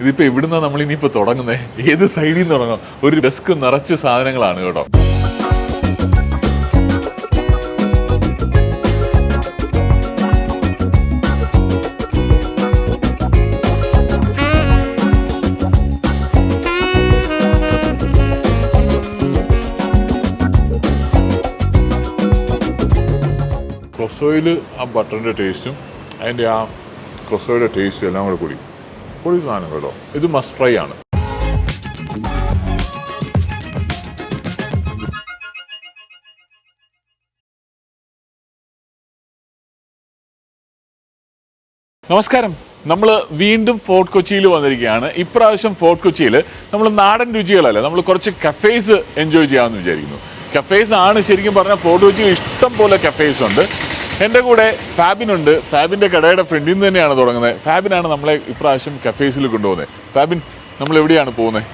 ഇതിപ്പോ എവിടുന്നാ നമ്മൾ ഇനിയിപ്പോ തുടങ്ങുന്നേ? ഏത് സൈഡിൽ നിന്ന് തുടങ്ങാം? ഒരു ഡെസ്ക് നിറച്ച് സാധനങ്ങളാണ് കേട്ടോ. ക്രൊസോയിൽ ആ ബട്ടറിന്റെ ടേസ്റ്റും അതിന്റെ ആ ക്രൊസോയുടെ ടേസ്റ്റും എല്ലാം കൂടെ കൂടി. പൊളി സാധനം കേട്ടോ. ഇത് മസ്റ്റ് ട്രൈ ആണ്. നമസ്കാരം. നമ്മൾ വീണ്ടും ഫോർട്ട് കൊച്ചിയിൽ വന്നിരിക്കുകയാണ്. ഇപ്രാവശ്യം ഫോർട്ട് കൊച്ചിയിൽ നമ്മൾ നാടൻ രുചികളല്ല നമ്മൾ കുറച്ച് കഫേസ് എൻജോയ് ചെയ്യാമെന്ന് വിചാരിക്കുന്നു. കഫേസ് ആണ് ശരിക്കും പറഞ്ഞാൽ ഫോർട്ട് കൊച്ചിയിൽ ഇഷ്ടം പോലെ കഫേസ് ഉണ്ട്. എന്റെ കൂടെ ഫാബിനുണ്ട് ഫാബിന്റെ കടയുടെ ഫ്രണ്ടിൽ നിന്ന് തന്നെയാണ് തുടങ്ങുന്നത് ഫാബിനാണ് നമ്മളെ ഇപ്രാവശ്യം കഫേസിൽ കൊണ്ടുപോകുന്നത് ഫാബിൻ നമ്മൾ എവിടെയാണ് പോകുന്നത്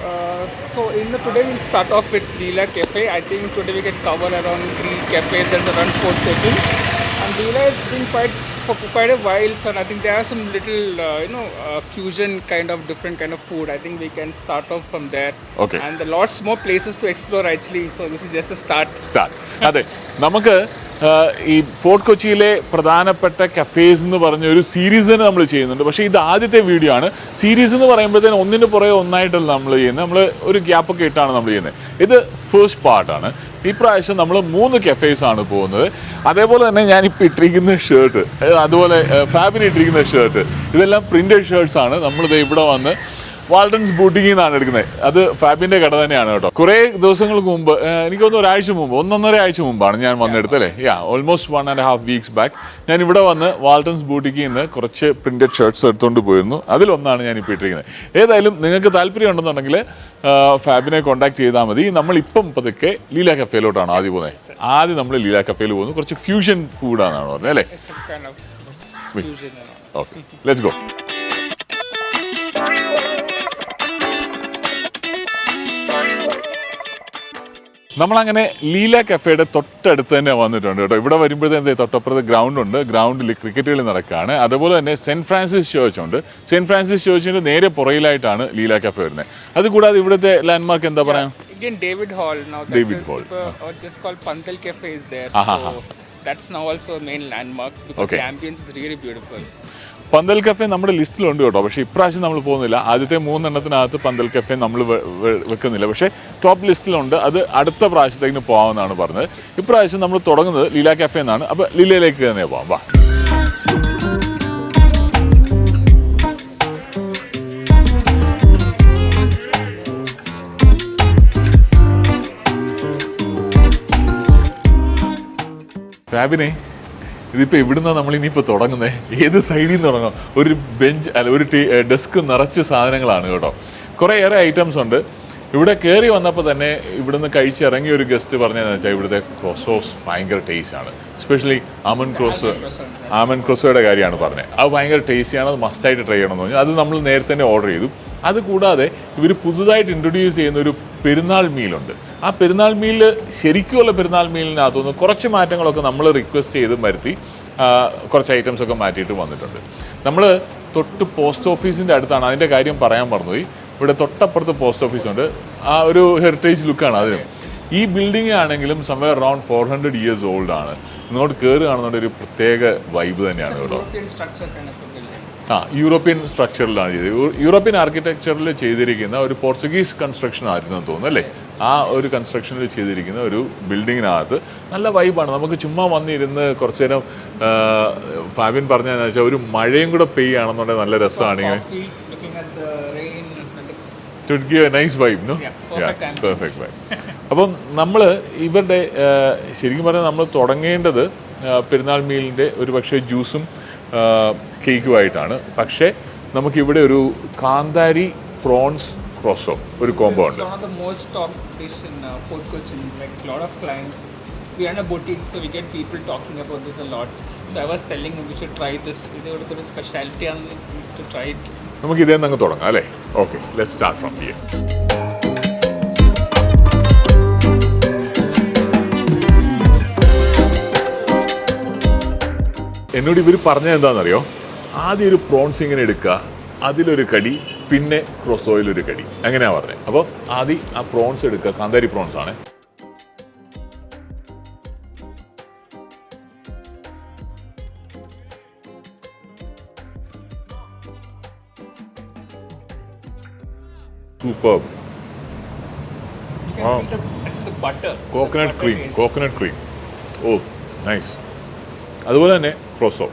so so in the today we'll with off with Leela Cafe. I we today cover can cover around three cafes four around and Leela And Leela has been quite for quite a while, so I think there are some little uh, you know uh, fusion kind of different kind of food. I think we can start off from there. Okay. And are lots more places to explore actually. So this is just a start. Start അതെ നമുക്ക് ഈ fort കൊച്ചിയിലെ പ്രധാനപ്പെട്ട cafes എന്ന് പറഞ്ഞ ഒരു series തന്നെ നമ്മൾ ചെയ്യുന്നുണ്ട്. പക്ഷേ ഇത് ആദ്യത്തെ വീഡിയോ ആണ്. സീരീസ് എന്ന് പറയുമ്പോഴത്തേന് ഒന്നിന് പുറകെ ഒന്നായിട്ടല്ല നമ്മൾ ചെയ്യുന്നത്. നമ്മൾ ഒരു ഗ്യാപ്പൊക്കെ ഇട്ടാണ് നമ്മൾ ചെയ്യുന്നത്. ഇത് ഫസ്റ്റ് പാർട്ടാണ് ഇപ്രാവശ്യം നമ്മൾ മൂന്ന് കഫേസ് ആണ് പോകുന്നത്. അതേപോലെ തന്നെ ഞാനിപ്പോൾ ഇട്ടിരിക്കുന്ന ഷർട്ട് അതുപോലെ ഫാബിന് ഇട്ടിരിക്കുന്ന ഷർട്ട് ഇതെല്ലാം പ്രിന്റഡ് ഷർട്ട്സ് ആണ്. നമ്മളിത് ഇവിടെ വന്ന് വാൾട്ടൻസ് ബൂട്ടിങ്ങിൽ നിന്നാണ് എടുക്കുന്നത്. അത് ഫാബിന്റെ കട തന്നെയാണ് കേട്ടോ. കുറെ ദിവസങ്ങൾക്ക് മുമ്പ് ഏഹ്, എനിക്ക് തോന്നുന്നു ഒരാഴ്ച മുമ്പ് ഒന്നൊന്നര ആഴ്ച മുമ്പാണ് ഞാൻ വന്നെടുത്തത് അല്ലേ? Yeah almost one and half weeks back ഞാൻ ഇവിടെ വന്ന് വാൾട്ടൻസ് ബൂട്ടിക്കിൽ നിന്ന് കുറച്ച് പ്രിന്റഡ് ഷർട്ട്സ് എടുത്തുകൊണ്ട് പോയിരുന്നു. അതിലൊന്നാണ് ഞാൻ ഇപ്പോൾ ഇട്ടിരിക്കുന്നത്. ഏതായാലും നിങ്ങൾക്ക് താല്പര്യം ഉണ്ടെന്നുണ്ടെങ്കിൽ ഫാബിനെ കോൺടാക്ട് ചെയ്താൽ മതി. നമ്മളിപ്പം പതുക്കെ ലീല കഫേയിലോട്ടാണ് ആദ്യം പോകുന്നത്. ആദ്യം നമ്മൾ ലീല കഫേയിൽ പോകുന്നു. കുറച്ച് ഫ്യൂഷൻ ഫുഡാണെന്നാണ് പറഞ്ഞത് അല്ലേ. ഓക്കെ ലെറ്റ്സ് ഗോ നമ്മളങ്ങനെ ലീല കഫേയുടെ തൊട്ടടുത്ത് തന്നെ വന്നിട്ടുണ്ട് കേട്ടോ. ഇവിടെ വരുമ്പോഴത്തേക്ക് തൊട്ടപ്പുറത്ത് ഗ്രൗണ്ട് ഉണ്ട്. ഗ്രൗണ്ടിൽ ക്രിക്കറ്റ് കളി നടക്കുകയാണ് അതുപോലെ തന്നെ സെന്റ് ഫ്രാൻസിസ് ചേർച്ച് ഉണ്ട്. സെന്റ് ഫ്രാൻസിസ് ചേർച്ചിന്റെ നേരെ പുറയിലായിട്ടാണ് ലീല കഫേ വരുന്നത് അതുകൂടാതെ ഇവിടുത്തെ ലാൻഡ്മാർക്ക് എന്താ പറയാ? David David David there. Aha, so that's now also a main landmark because Okay. the ambience is really beautiful. Pandhal cafe നമ്മുടെ ലിസ്റ്റിലുണ്ട് കേട്ടോ. പക്ഷേ ഇപ്രാവശ്യം നമ്മൾ പോകുന്നില്ല. ആദ്യത്തെ മൂന്നെണ്ണത്തിനകത്ത് പന്തൽ കഫേ നമ്മൾ വെക്കുന്നില്ല. പക്ഷേ ടോപ്പ് ലിസ്റ്റിലുണ്ട്. അത് അടുത്ത പ്രാവശ്യത്തേക്ക് പോകാമെന്നാണ് പറഞ്ഞത്. ഇപ്രാവശ്യം നമ്മൾ തുടങ്ങുന്നത് ലീല കഫേ എന്നാണ്. അപ്പോൾ ലീലയിലേക്ക് തന്നെ പോകാം വാ. ഫാബിനെ ഇതിപ്പോൾ എവിടുന്നാണ് നമ്മൾ ഇനിയിപ്പോൾ തുടങ്ങുന്നത് ഏത് സൈഡിൽ നിന്ന് തുടങ്ങും? ഒരു ബെഞ്ച് അല്ല ഒരു ഡെസ്ക് നിറച്ച് സാധനങ്ങളാണ് കേട്ടോ. കുറേയേറെ ഐറ്റംസ് ഉണ്ട്. ഇവിടെ കയറി വന്നപ്പോൾ തന്നെ ഇവിടുന്ന് കഴിച്ചിറങ്ങിയ ഒരു ഗസ്റ്റ് പറഞ്ഞതെന്ന് വെച്ചാൽ ഇവിടുത്തെ ക്രോസോസ് ഭയങ്കര ടേസ്റ്റ് ആണ്. എസ്പെഷ്യലി ആമൻ ക്രോസ് ആമൻ ക്രോസോയുടെ കാര്യമാണ് പറഞ്ഞത്. അത് ഭയങ്കര ടേസ്റ്റിയാണ് അത് മസ്റ്റായിട്ട് ട്രൈ ചെയ്യണമെന്ന് പറഞ്ഞു. അത് നമ്മൾ നേരത്തെ തന്നെ ഓർഡർ ചെയ്തു. അത് കൂടാതെ ഇവർ പുതുതായിട്ട് ഇൻട്രൊഡ്യൂസ് ചെയ്യുന്ന ഒരു പെരുന്നാൾ മീലുണ്ട്. ആ പെരുന്നാൾ മീലിൽ ശരിക്കുമുള്ള പെരുന്നാൾ മീലിനകത്തുനിന്ന് കുറച്ച് മാറ്റങ്ങളൊക്കെ നമ്മൾ റിക്വസ്റ്റ് ചെയ്ത് വരുത്തി കുറച്ച് ഐറ്റംസ് ഒക്കെ മാറ്റിയിട്ട് വന്നിട്ടുണ്ട്. നമ്മൾ തൊട്ട് പോസ്റ്റ് ഓഫീസിന്റെ അടുത്താണ് അതിന്റെ കാര്യം പറയാൻ മറന്നുപോയി. ഇവിടെ തൊട്ടപ്പുറത്ത് പോസ്റ്റ് ഓഫീസുണ്ട് ആ ഒരു ഹെറിറ്റേജ് ലുക്കാണ് അതിന്. ഈ ബിൽഡിംഗ് ആണെങ്കിലും somewhere around four hundred years old ആണ്. ഇങ്ങോട്ട് കയറുകയാണെന്നുണ്ടെങ്കിൽ ഒരു പ്രത്യേക വൈബ് തന്നെയാണ് കേട്ടോ ആ യൂറോപ്യൻ സ്ട്രക്ചറിലാണ് ചെയ്തത്. യൂറോപ്യൻ ആർക്കിടെക്ചറിൽ ചെയ്തിരിക്കുന്ന ഒരു പോർച്ചുഗീസ് കൺസ്ട്രക്ഷൻ ആയിരുന്നു എന്ന് തോന്നുന്നു അല്ലേ? ആ ഒരു കൺസ്ട്രക്ഷനിൽ ചെയ്തിരിക്കുന്ന ഒരു ബിൽഡിങ്ങിനകത്ത് നല്ല വൈബാണ് നമുക്ക് ചുമ്മാ വന്നിരുന്ന് കുറച്ചു നേരം ഫാബിൻ പറഞ്ഞതെന്ന് വെച്ചാൽ ഒരു മഴയും കൂടെ പെയ്യുകയാണെന്നുണ്ടെങ്കിൽ നല്ല രസമാണ് ഇങ്ങനെ. Nice vibe no. Perfect vibe അപ്പം നമ്മൾ ഇവരുടെ ശരിക്കും പറഞ്ഞാൽ നമ്മൾ തുടങ്ങേണ്ടത് പെരുന്നാൾ മീലിന്റെ ഒരു പക്ഷേ ജ്യൂസും കേക്കുമായിട്ടാണ് പക്ഷേ നമുക്കിവിടെ ഒരു കാന്താരി പ്രോൺസ് ക്രോസോ ഒരു കോംബോ ഉണ്ട് uh, we are a boutique, so we get people talking about this a lot. So I was telling we should try this. ഇത് ഇവിടുത്തെ ഒരു. നമുക്ക് ഇതേ അങ്ങ് തുടങ്ങാം അല്ലേ okay let start from here എന്നോട് ഇവർ പറഞ്ഞത് എന്താണെന്നറിയോ? ആദ്യം ഒരു പ്രോൺസ് ഇങ്ങനെ എടുക്കുക അതിലൊരു കടി പിന്നെ ക്രൊസോയിൽ ഒരു കടി. അങ്ങനെയാ പറഞ്ഞത് അപ്പോൾ ആദ്യം ആ പ്രോൺസ് എടുക്കുക കാന്താരി പ്രോൺസ് ആണ്. Super coconut cream coconut cream oh nice അതുപോലെ തന്നെ ക്രോസോ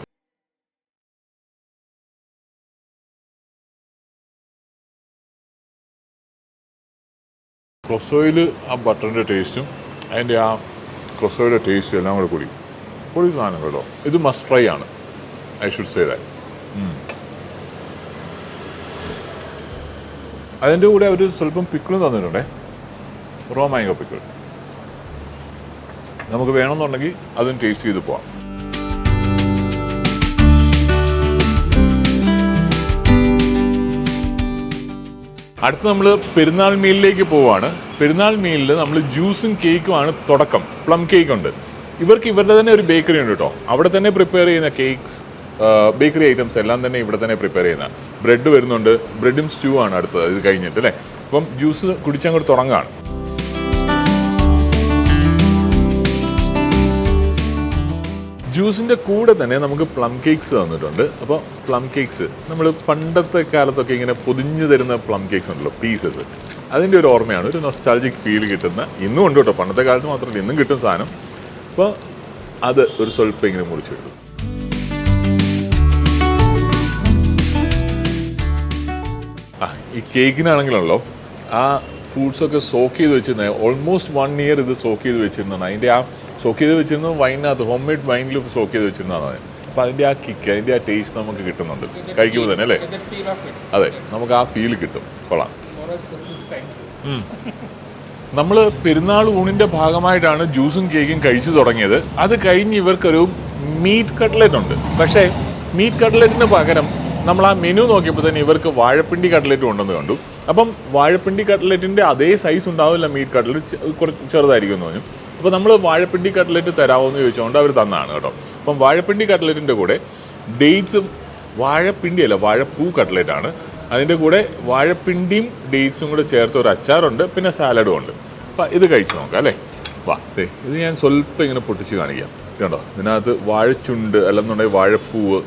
ക്രൊസോയിൽ ആ ബട്ടറിന്റെ ടേസ്റ്റും അതിന്റെ ആ ക്രൊസോയുടെ ടേസ്റ്റും എല്ലാം കൂടെ കൂടി. കൂടി സാധനം കേട്ടോ. ഇത് മസ്റ്റ് ട്രൈ ആണ്. ഐ ഷുഡ് സേ ദാറ്റ് അതിന്റെ കൂടെ അവർ സ്വല്പം പിക്കിളും തന്നിട്ടുണ്ടേ. റോ മാങ്കോ പിക്കിൾ നമുക്ക് വേണമെന്നുണ്ടെങ്കിൽ അതും ടേസ്റ്റ് ചെയ്ത് പോവാം. അടുത്ത് നമ്മൾ പെരുന്നാൾ മീലിലേക്ക് പോവാണ്. പെരുന്നാൾ മീലിൽ നമ്മൾ ജ്യൂസും കേക്കുമാണ് തുടക്കം. പ്ലം കേക്ക് ഉണ്ട്. ഇവർക്ക് ഇവരുടെ തന്നെ ഒരു ബേക്കറി ഉണ്ട് കേട്ടോ. അവിടെ തന്നെ പ്രിപ്പയർ ചെയ്യുന്ന കേക്ക്സ് ബേക്കറി ഐറ്റംസ് എല്ലാം തന്നെ ഇവിടെ തന്നെ പ്രിപ്പയർ ചെയ്യുന്ന. ബ്രെഡ് വരുന്നുണ്ട്. ബ്രെഡും സ്റ്റൂ ആണ് അടുത്തത്. ഇത് കഴിഞ്ഞിട്ട് അല്ലേ? അപ്പം ജ്യൂസ് കുടിച്ചങ്ങോട്ട് തുടങ്ങാണ്. ജ്യൂസിന്റെ കൂടെ തന്നെ നമുക്ക് പ്ലം കേക്ക്സ് തന്നിട്ടുണ്ട്. അപ്പോൾ പ്ലം കേക്ക്സ് നമ്മൾ പണ്ടത്തെ കാലത്തൊക്കെ ഇങ്ങനെ പൊതിഞ്ഞു തരുന്ന പ്ലം കേക്ക്സ് ഉണ്ടല്ലോ പീസസ്. അതിന്റെ ഒരു ഓർമ്മയാണ് ഒരു നൊസ്റ്റാൾജിക് ഫീൽ കിട്ടുന്ന ഇന്നും ഉണ്ട് കേട്ടോ പണ്ടത്തെ കാലത്ത് മാത്രമല്ല ഇന്നും കിട്ടും സാധനം. അപ്പോൾ അത് ഒരു സ്വല്പം ഇങ്ങനെ മുറിച്ചെടുത്തു. ആ ഈ കേക്കിനാണെങ്കിലുള്ളോ ആ ഫ്രൂട്ട്സൊക്കെ സോക്ക് ചെയ്ത് വെച്ചിരുന്ന ഓൾമോസ്റ്റ് വൺ ഇയർ ഇത് സോക്ക് ചെയ്ത് വെച്ചിരുന്നതാണ്. അതിന്റെ ആ സോക്ക് ചെയ്ത് വെച്ചിരുന്നത് വൈനകത്ത് ഹോം മെയ്ഡ് വൈനിൽ സോക്ക് ചെയ്ത് വെച്ചിരുന്നതാണ് അപ്പോൾ അതിന്റെ ആ കിക്ക് അതിന്റെ ആ ടേസ്റ്റ് നമുക്ക് കിട്ടുന്നുണ്ട്. കഴിക്കുമ്പോൾ തന്നെ അല്ലേ. അതെ നമുക്ക് ആ ഫീൽ കിട്ടും. കൊള്ളാം. നമ്മൾ പെരുന്നാൾ ഊണിന്റെ ഭാഗമായിട്ടാണ് ജ്യൂസും കേക്കും കഴിച്ചു തുടങ്ങിയത്. അത് കഴിഞ്ഞ് ഇവർക്കൊരു മീറ്റ് കട്ട്ലറ്റ് ഉണ്ട്. പക്ഷേ മീറ്റ് കട്ട്ലറ്റിന് പകരം നമ്മൾ ആ മെനു നോക്കിയപ്പോൾ തന്നെ ഇവർക്ക് വാഴപ്പിണ്ടി കട്ട്ലറ്റും ഉണ്ടെന്ന് കണ്ടു. അപ്പം വാഴപ്പിണ്ടി കട്ട്ലറ്റിന്റെ അതേ സൈസ് ഉണ്ടാവില്ല മീറ്റ് കട്ട്ലറ്റ് കുറച്ച് ചെറുതായിരിക്കും എന്ന് പറഞ്ഞു. അപ്പോൾ നമ്മൾ വാഴപ്പിണ്ടി കട്ട്ലറ്റ് തരാമോ എന്ന് ചോദിച്ചുകൊണ്ട് അവർ തന്നാണ് കേട്ടോ. അപ്പം വാഴപ്പിണ്ടി കട്ട്ലറ്റിന്റെ കൂടെ ഡേറ്റ്സും വാഴപ്പിണ്ടി അല്ല വാഴപ്പൂ കട്ട്ലറ്റ് ആണ് അതിന്റെ കൂടെ വാഴപ്പിണ്ടിയും ഡേറ്റ്സും കൂടെ ചേർത്ത് ഒരു അച്ചാറുണ്ട് പിന്നെ സാലഡും ഉണ്ട്. അപ്പം ഇത് കഴിച്ചു നോക്കാം അല്ലേ? വാ ദേ ഇത് ഞാൻ സ്വല്പം ഇങ്ങനെ പൊട്ടിച്ച് കാണിക്കാം. കേട്ടോ കണ്ടോ? ഇതിനകത്ത് വാഴച്ചുണ്ട് അല്ലെന്നുണ്ടെങ്കിൽ വാഴപ്പൂവ്.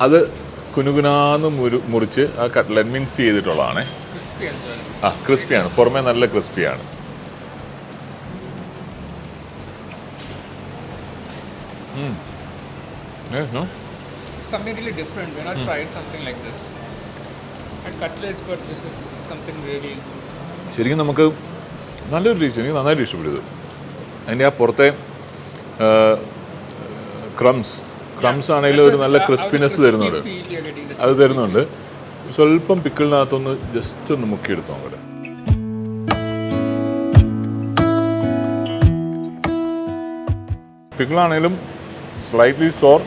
അത് കുനുകുനാന്ന് മുരു മുറിച്ച് ആ കട്ട്ലറ്റ് മിൻസ് ചെയ്തിട്ടുള്ളതാണേ. ആ ക്രിസ്പിയാണ്. പുറമേ നല്ല ക്രിസ്പിയാണ്. No Something really different. We're not mm. tried something like this. And cutlets, but this is something really. ശരിക്കും നമുക്ക് നല്ലൊരു ടേസ്റ്റ് എനിക്ക് നന്നായിട്ട് ഇഷ്ടപ്പെട്ടത് അതിന്റെ ആ പുറത്തെ ക്രംസ് ക്രംസ് ആണെങ്കിലും ഒരു നല്ല ക്രിസ്പിനെസ് തരുന്നുണ്ട് അത് തരുന്നുണ്ട് സ്വല്പം പിക്കിളിനകത്തൊന്ന് ജസ്റ്റ് ഒന്ന് മുക്കിയെടുത്തു അങ്ങോട്ട് പിക്കിളാണെങ്കിലും slightly sour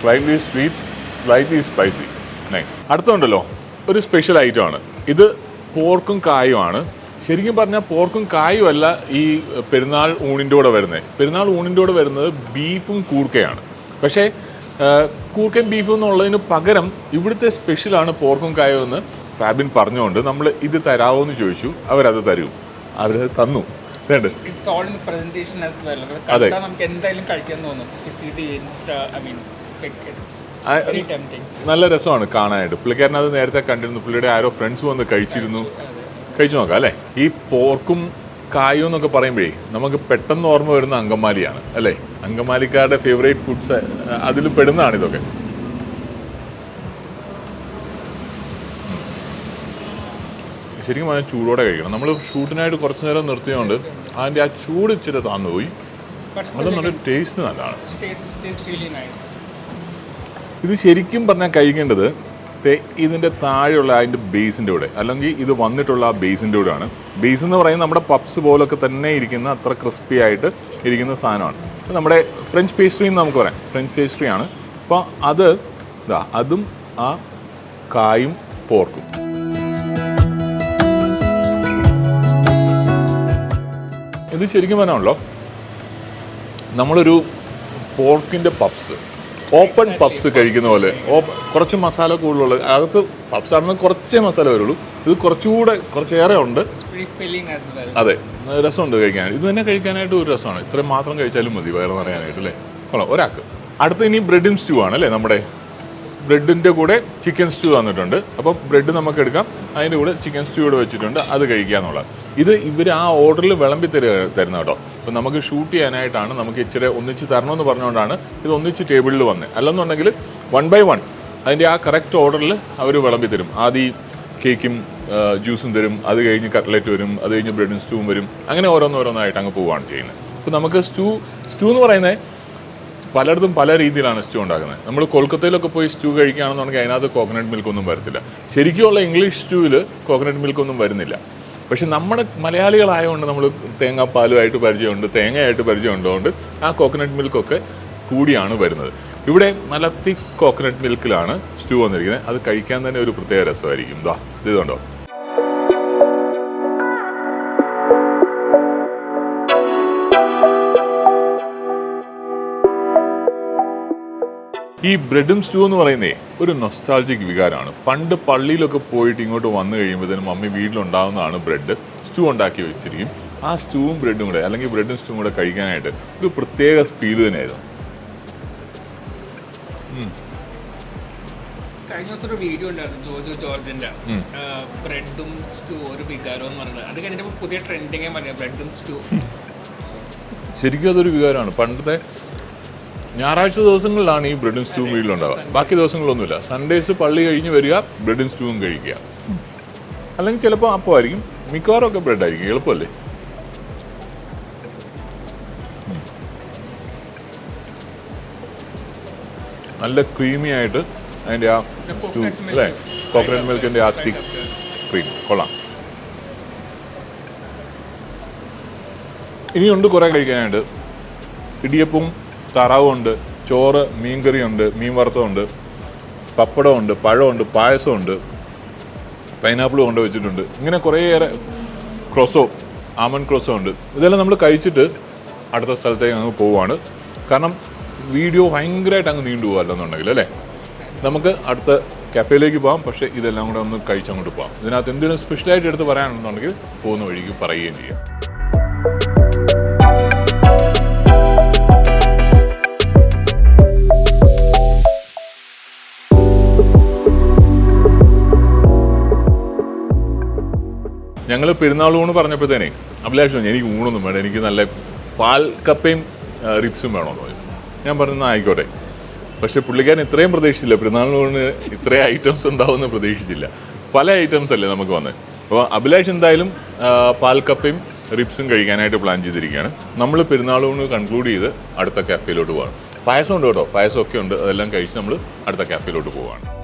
slightly sweet slightly spicy nice അടുത്തുണ്ടല്ലോ ഒരു സ്പെഷ്യൽ ഐറ്റം ആണ്. ഇത് പോർക്കും കായുമാണ് ശരിക്കും പറഞ്ഞാൽ പോർക്കും കായും അല്ല ഈ പെരുന്നാൾ ഊണിന്റെ കൂടെ വരുന്നത് പെരുന്നാൾ ഊണിന്റെ കൂടെ വരുന്നത് ബീഫും കൂർക്കയാണ്. പക്ഷേ കൂർക്കയും ബീഫും എന്നുള്ളതിന് പകരം ഇവിടുത്തെ സ്പെഷ്യലാണ് പോർക്കും കായും എന്ന് ഫാബിൻ പറഞ്ഞുകൊണ്ട് നമ്മൾ ഇത് തരാമോ എന്ന് ചോദിച്ചു. അവരത് തരും. അവർ തന്നു. It's all in presentation as well. അത്. നമുക്ക് എന്തായാലും കഴിക്കാൻ തോന്നും. You see നല്ല രസമാണ് കാണാനായിട്ട്. പുള്ളിക്കാരൻ അത് നേരത്തെ കണ്ടിരുന്നു. പുള്ളിയുടെ ആരോ ഫ്രണ്ട്സ് വന്ന് കഴിച്ചിരുന്നു. കഴിച്ചു നോക്കാം അല്ലേ? ഈ പോർക്കും കായും എന്നൊക്കെ പറയുമ്പോഴേ നമുക്ക് പെട്ടെന്ന് ഓർമ്മ വരുന്ന അങ്കമാലിയാണ് അല്ലേ? അങ്കമാലിക്കാരുടെ ഫേവറേറ്റ് ഫുഡ്സ് അതിൽ പെടുന്നതാണ് ഇതൊക്കെ. ശരിക്കും പറഞ്ഞാൽ ചൂടോടെ കഴിക്കണം. നമ്മൾ ഷൂട്ടിനായിട്ട് കുറച്ച് നേരം നിർത്തിയതുകൊണ്ട് അതിന്റെ ആ ചൂട് ഇച്ചിരി താന്നുപോയി അത് നല്ല ടേസ്റ്റ് നല്ലതാണ്. ഇത് ശരിക്കും പറഞ്ഞാൽ കഴിക്കേണ്ടത് ഇതിന്റെ താഴെയുള്ള അതിന്റെ ബേസിന്റെ കൂടെ. അല്ലെങ്കിൽ ഇത് വന്നിട്ടുള്ള ആ ബേസിന്റെ കൂടെയാണ് ബേസ് എന്ന് പറയുന്നത് നമ്മുടെ പപ്സ് പോലൊക്കെ തന്നെ ഇരിക്കുന്ന അത്ര ക്രിസ്പി ആയിട്ട് ഇരിക്കുന്ന സാധനമാണ്. നമ്മുടെ ഫ്രഞ്ച് പേസ്ട്രി എന്ന് നമുക്ക് പറയാം. ഫ്രഞ്ച് പേസ്ട്രി ആണ്. അപ്പോൾ അത് ഇതാ അതും ആ കായും പോർക്കും ഇത് ശരിക്കും പറഞ്ഞാണല്ലോ നമ്മളൊരു പോർക്കിന്റെ പപ്സ് ഓപ്പൺ പപ്സ് കഴിക്കുന്ന പോലെ. ഓ കുറച്ച് മസാല കൂടുതലുള്ള അകത്ത് പഫ്സ് ആണെന്ന് കുറച്ചേ മസാല വരുള്ളൂ. ഇത് കുറച്ചുകൂടെ കുറച്ചേറെ ഉണ്ട്. അതെ രസമുണ്ട് കഴിക്കാൻ. ഇത് തന്നെ കഴിക്കാനായിട്ട് ഒരു രസമാണ്. ഇത്രയും മാത്രം കഴിച്ചാലും മതി വയറ് നിറയാനായിട്ട് അല്ലേ? കൊള്ളാം ഒരാൾക്ക്. അടുത്ത ഇനി ബ്രെഡും സ്റ്റൂ ആണ് അല്ലേ? നമ്മുടെ ബ്രെഡിന്റെ കൂടെ ചിക്കൻ സ്റ്റൂ തന്നിട്ടുണ്ട്. അപ്പോൾ ബ്രെഡ് നമുക്ക് എടുക്കാം. അതിന്റെ കൂടെ ചിക്കൻ സ്റ്റൂ കൂടെ വെച്ചിട്ടുണ്ട്. അത് കഴിക്കുക എന്നുള്ളത് ഇത് ഇവർ ആ ഓർഡറിൽ വിളമ്പി തരുക തരുന്ന കേട്ടോ. അപ്പോൾ നമുക്ക് ഷൂട്ട് ചെയ്യാനായിട്ടാണ് നമുക്ക് ഇച്ചിരി ഒന്നിച്ച് തരണമെന്ന് പറഞ്ഞുകൊണ്ടാണ് ഇത് ഒന്നിച്ച് ടേബിളിൽ വന്നത് അല്ലെന്നുണ്ടെങ്കിൽ വൺ ബൈ വൺ അതിന്റെ ആ കറക്റ്റ് ഓർഡറിൽ അവർ വിളമ്പി തരും. ആദ്യം കേക്കും ജ്യൂസും തരും. അത് കഴിഞ്ഞ് കട്ട്ലറ്റ് വരും. അത് കഴിഞ്ഞ് ബ്രെഡും സ്റ്റൂവും വരും. അങ്ങനെ ഓരോന്നോരോന്നായിട്ട് അങ്ങ് പോവുകയാണ് ചെയ്യുന്നത്. അപ്പോൾ നമുക്ക് സ്റ്റൂ സ്റ്റൂ എന്ന് പറയുന്നത് പലയിടത്തും പല രീതിയിലാണ് സ്റ്റൂ ഉണ്ടാക്കുന്നത്. നമ്മൾ കൊൽക്കത്തയിലൊക്കെ പോയി സ്റ്റൂ കഴിക്കുകയാണെന്നുണ്ടെങ്കിൽ അതിനകത്ത് കോക്കനട്ട് മിൽക്കൊന്നും വരത്തില്ല. ശരിക്കുമുള്ള ഇംഗ്ലീഷ് സ്റ്റൂവിൽ കോക്കനട്ട് മിൽക്കൊന്നും വരുന്നില്ല. പക്ഷെ നമ്മുടെ മലയാളികളായതുകൊണ്ട് നമ്മൾ തേങ്ങാപ്പാലുമായിട്ട് പരിചയമുണ്ട് തേങ്ങയായിട്ട് പരിചയമുള്ളതുകൊണ്ട് ആ കോക്കനട്ട് മിൽക്കൊക്കെ കൂടിയാണ് വരുന്നത്. ഇവിടെ നല്ല തിക്ക് കോക്കനട്ട് മിൽക്കിലാണ് സ്റ്റൂ വന്നിരിക്കുന്നത്. അത് കഴിക്കാൻ തന്നെ ഒരു പ്രത്യേക രസമായിരിക്കും. ഇതാ ഇത് കണ്ടോ? ഈ ബ്രെഡും സ്റ്റൂ എന്ന് പറയുന്നേ ഒരു നൊസ്റ്റാൾജിക് വികാരമാണ് പണ്ട് പള്ളിയിലൊക്കെ പോയിട്ട് ഇങ്ങോട്ട് വന്നു കഴിയുമ്പോഴത്തേനും മമ്മി വീട്ടിലുണ്ടാവുന്നതാണ് ബ്രെഡ് സ്റ്റൂ ഉണ്ടാക്കി വെച്ചിരിക്കും. ആ സ്റ്റൂവും ബ്രെഡും കൂടെ അല്ലെങ്കിൽ ബ്രെഡും സ്റ്റൂവും കൂടെ കഴിക്കാനായിട്ട് ഒരു പ്രത്യേക ഫീൽ തന്നെയായിരുന്നു. കഴിഞ്ഞ ദിവസം ഒരു വീഡിയോ ഉണ്ടായിരുന്നു ജോജോ ജോർജിന്റെ. ബ്രെഡും സ്റ്റൂ ഒരു വികാരം എന്ന് പറയുന്നത് അത് കഴിഞ്ഞിട്ട് പുതിയ ട്രെൻഡിങ്ങേ പറയാം ബ്രെഡും സ്റ്റൂ ശരിക്കും അതൊരു വികാരമാണ്. പണ്ടത്തെ ഞായറാഴ്ച ദിവസങ്ങളിലാണ് ഈ ബ്രെഡും സ്റ്റൂവും വീട്ടിലുണ്ടാവുക ബാക്കി ദിവസങ്ങളൊന്നുമില്ല. സൺഡേസ് പള്ളി കഴിഞ്ഞ് വരിക ബ്രെഡും സ്റ്റൂവും കഴിക്കുക. അല്ലെങ്കിൽ ചിലപ്പോൾ അപ്പമായിരിക്കും. മിക്കവാറും ഒക്കെ ബ്രെഡായിരിക്കും എളുപ്പമല്ലേ. നല്ല ക്രീമി ആയിട്ട് അതിന്റെ ആ സ്റ്റൂ അല്ലേ? കോക്കനട്ട് മിൽക്കിന്റെ ആ തിക്ക് ക്രീം കൊള്ളാം. ഇനിയുണ്ട് കുറേ കഴിക്കാനായിട്ട്. ഇടിയപ്പവും താറാവുണ്ട് ചോറ് മീൻകറിയുണ്ട് മീൻ വറുത്തതുണ്ട് പപ്പടമുണ്ട് പഴമുണ്ട് പായസമുണ്ട് പൈനാപ്പിൾ കൊണ്ട് വെച്ചിട്ടുണ്ട്. ഇങ്ങനെ കുറേയേറെ ക്രോസോ ആമൺ ക്രോസോ ഉണ്ട്. ഇതെല്ലാം നമ്മൾ കഴിച്ചിട്ട് അടുത്ത സ്ഥലത്തേക്ക് അങ്ങ് പോവുകയാണ്. കാരണം വീഡിയോ ഭയങ്കരമായിട്ട് അങ്ങ് നീണ്ടു പോകാമല്ലെന്നുണ്ടെങ്കിൽ അല്ലേ? നമുക്ക് അടുത്ത കഫേയിലേക്ക് പോകാം പക്ഷേ ഇതെല്ലാം കൂടെ ഒന്ന് കഴിച്ചങ്ങോട്ട് പോകാം ഇതിനകത്ത് എന്തെങ്കിലും സ്പെഷ്യലായിട്ട് എടുത്ത് പറയാനുണ്ടെന്നുണ്ടെങ്കിൽ പോകുന്ന വഴിക്ക് പറയുകയും ചെയ്യാം. പെരുന്നാൾ ഊണ് പറഞ്ഞപ്പോഴത്തേനെ അഭിലാഷം എനിക്ക് ഊണൊന്നും വേണ്ട എനിക്ക് നല്ല പാൽ കപ്പയും റിപ്സും വേണമെന്ന് പറഞ്ഞു. ഞാൻ പറഞ്ഞു "എന്നാ ആയിക്കോട്ടെ. പക്ഷെ പുള്ളിക്കാരൻ ഇത്രയും പ്രതീക്ഷിച്ചില്ല പെരുന്നാൾ ഊണിന് ഇത്രയും ഐറ്റംസ് ഉണ്ടാവുമെന്ന് പ്രതീക്ഷിച്ചില്ല. പല ഐറ്റംസ് അല്ലേ നമുക്ക് വന്നത് അപ്പോൾ അഭിലാഷ് എന്തായാലും പാൽ കപ്പയും റിപ്സും കഴിക്കാനായിട്ട് പ്ലാൻ ചെയ്തിരിക്കുകയാണ്. നമ്മൾ പെരുന്നാൾ ഊണ് കൺക്ലൂഡ് ചെയ്ത് അടുത്ത കാഫയിലോട്ട് പോകണം പായസം ഉണ്ട് കേട്ടോ പായസമൊക്കെ ഉണ്ട് അതെല്ലാം കഴിച്ച് നമ്മൾ അടുത്ത കാഫയിലോട്ട് പോവാണ്.